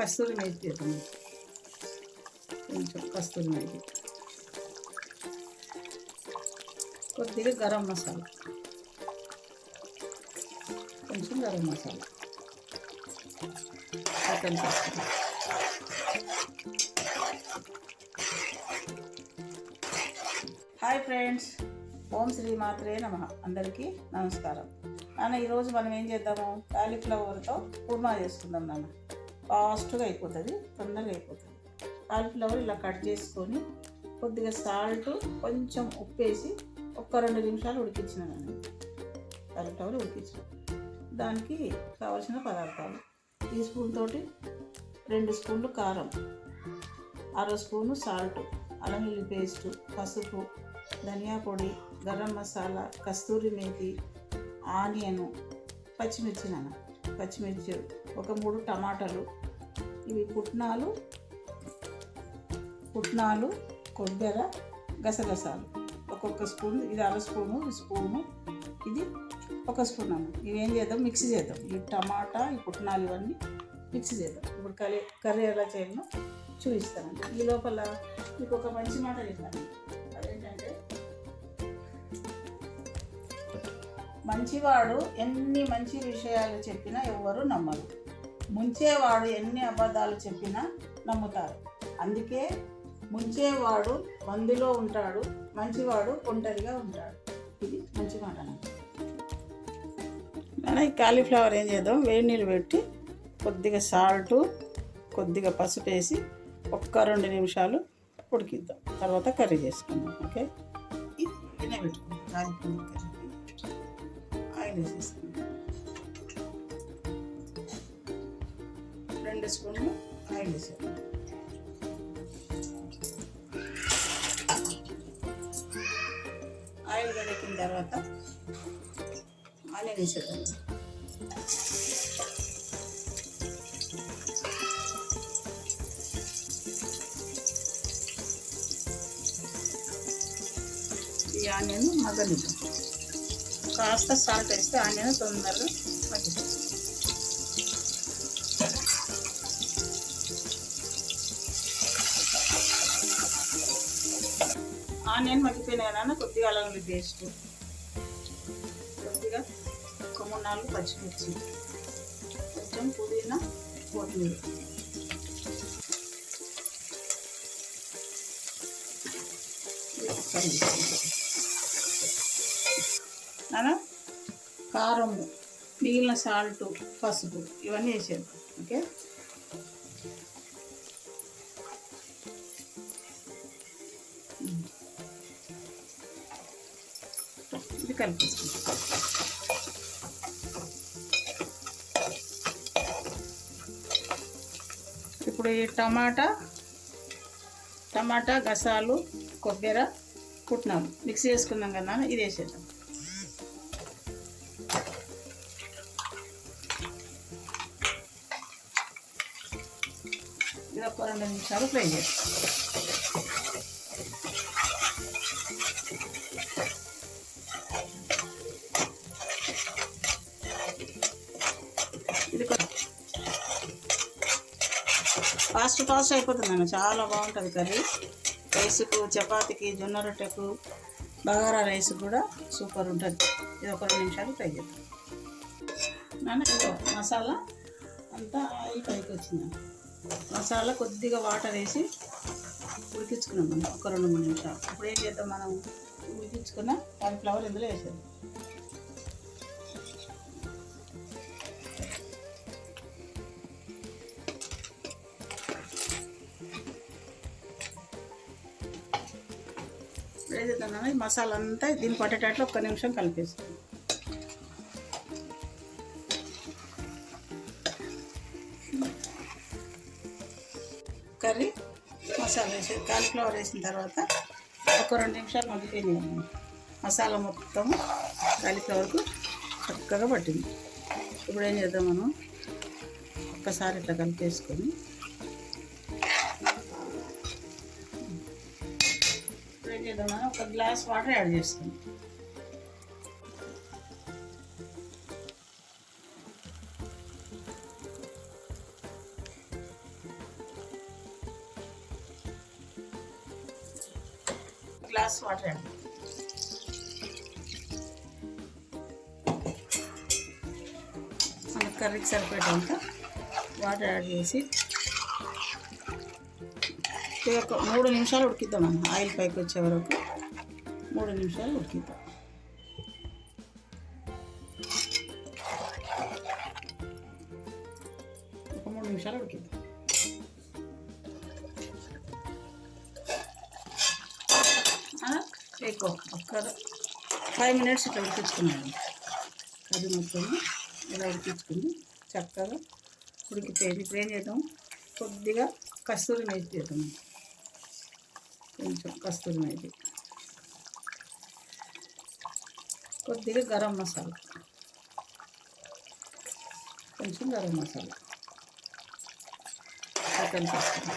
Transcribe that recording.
కస్తూరి మేతి చేద్దాం. కొంచెం కస్తూరి మేతి. కొద్దిగా గరం మసాలా. కొంచెం గరం మసాలా. చికెన్ చేస్తాం హాయ్ ఫ్రెండ్స్. ఓం శ్రీ మాత్రే నమ. అందరికీ నమస్కారం. నాన్న ఈరోజు మనం ఏం చేద్దాము? కాలీఫ్లవర్తో కుర్మా చేసుకుందాం నాన్న. ఫాస్ట్గా అయిపోతుంది తొందరగా అయిపోతుంది. కాలిఫ్లవర్ ఇలా కట్ చేసుకొని కొద్దిగా సాల్ట్ కొంచెం ఉప్పు వేసి ఒక్క రెండు నిమిషాలు ఉడికించినాను నేను కాలిఫ్లవర్ ఉడికించిన. దానికి కావలసిన పదార్థాలు. టీ స్పూన్ తోటి రెండు స్పూన్లు కారం అర స్పూను సాల్ట్ అల్లం వెల్లుల్లి పేస్ట్ పసుపు ధనియా పొడి గరం మసాలా కస్తూరి మేతి ఆనియను పచ్చిమిర్చి నాన్న. పచ్చిమిర్చి ఒక మూడు టమాటాలు ఇవి పుట్నాలు పుట్నాలు కొబ్బరి గసగసాలు. ఒక్కొక్క స్పూన్ ఇది అర స్పూను ఈ స్పూను ఇది ఒక స్పూన్ అన్న ఇవేం చేద్దాం? మిక్స్ చేద్దాం. ఈ టమాటా ఈ పుట్నాలు ఇవన్నీ మిక్స్ చేద్దాం. ఇప్పుడు కర్రీ కర్రీ ఎలా చేయాలో చూపిస్తానండి ఈ లోపల మీకు ఒక మంచి మాట చెప్పాను అదేంటంటే మంచివాడు ఎన్ని మంచి విషయాలు చెప్పినా ఎవరు నమ్మరు. ముంచేవాడు ఎన్ని అబద్ధాలు చెప్పినా నమ్ముతారు. అందుకే ముంచేవాడు మందిలో ఉంటాడు మంచివాడు ఒంటరిగా ఉంటాడు. ఇది మంచి మాట అన్న. ఈ కాలీఫ్లవర్ ఏం చేద్దాం? వేడి నీళ్ళు పెట్టి కొద్దిగా సాల్ట్ కొద్దిగా పసుపు వేసి ఒక్క రెండు నిమిషాలు ఉడికిద్దాం. తర్వాత కర్రీ చేసుకుందాం ఓకే? ఇది పెట్టుకుందాం కాలీఫ్లవర్ కర్రీ. ఆయిల్ వేసేసుకుందాం. రెండు స్పూన్లు ఆయిల్ వేసేద్దాం. ఆయిల్ వేడెక్కిన తర్వాత ఆనియన్ వేసేద్దాం. ఈ ఆనియన్ మగ్గనిద్దాం. కాస్త సాల్ట్ వేస్తే ఆనియన్ తొందరగా మగ్గిపోతుంది. ఆనియన్ మగ్గిపోయినాయి నాన్న కొద్దిగా ఉంది పేస్ట్. కొద్దిగా ఒక మూడు నాలుగు పచ్చిమిర్చి. కొంచెం పుదీనా కొత్తిమీర. ఇది కారము మిగిలిన సాల్ట్ పసుపు ఇవన్నీ వేసేద్దాం ఓకే? కలిపేసుకుంటాం ఇప్పుడు ఈ టమాటా టమాటా గసాలు కొబ్బరి కుట్టినాం. మిక్స్ చేసుకున్నాం కదా నాన్న, ఇది వేసేద్దాం. ఇది ఒక రెండు నిమిషాలు ఫ్రై చేస్తాం ఇది కొ- ఫాస్ట్ ఫాస్ట్ అయిపోతుందన్న చాలా బాగుంటుంది కర్రీ. రైస్కు చపాతీకి జొన్న రొట్టెకు బగారా రైస్ కూడా సూపర్ ఉంటుంది. ఇది ఒక రెండు నిమిషాలు ఫ్రై చేద్దాం. నాన్న మసాలా అంతా ఆయిల్ పైకి వచ్చింది. మసాలా కొద్దిగా వాటర్ వేసి ఉడికించుకున్నాం మనం. ఒక రెండు మూడు నిమిషాలు. ఇప్పుడు ఏం చేద్దాం మనం? ఉడికించుకున్న కాలీఫ్లవర్ ఇందులో వేసేద్దాం. ఏదైతే మసాలా అంతా దీన్ని పట్టేటట్లు ఒక్క నిమిషం కలిపేస్తాం కర్రీ మసాలా వేసి కాలీఫ్లవర్ వేసిన తర్వాత ఒక రెండు నిమిషాలు మగ్గిపోయింది మసాలా మొత్తం కాలీఫ్లవర్కు చక్కగా పట్టింది. ఇప్పుడు ఏం చేద్దాం మనం? ఒక్కసారి ఇట్లా కలిపేసుకొని చేద్దాం ఒక గ్లాస్ వాటర్ యాడ్ చేసుకుందాం. గ్లాస్ వాటర్ యాడ్ మన కర్రీకి సరిపడేంత వాటర్ యాడ్ చేసి ఇది ఒక మూడు నిమిషాలు ఉడికిద్దాం మనం ఆయిల్ పైకి వచ్చే వరకు మూడు నిమిషాలు ఉడికిద్దాం. ఒక మూడు నిమిషాలు ఉడికిద్దాం. ఎక్కువ ఒక్క ఫైవ్ మినిట్స్ ఇట్లా ఉడికించుకున్నాను. కర్రీ మొత్తం ఇలా ఉడికించుకుని చక్కగా ఉడికిపోయింది ఇప్పుడు ఏం చేద్దాం? కొద్దిగా కస్తూరి మేతి చేద్దాం. కొంచెం కస్తూరి మేతి కొద్దిగా గరం మసాలా కొంచెం గరం మసాలా చికెన్ కస్తూరి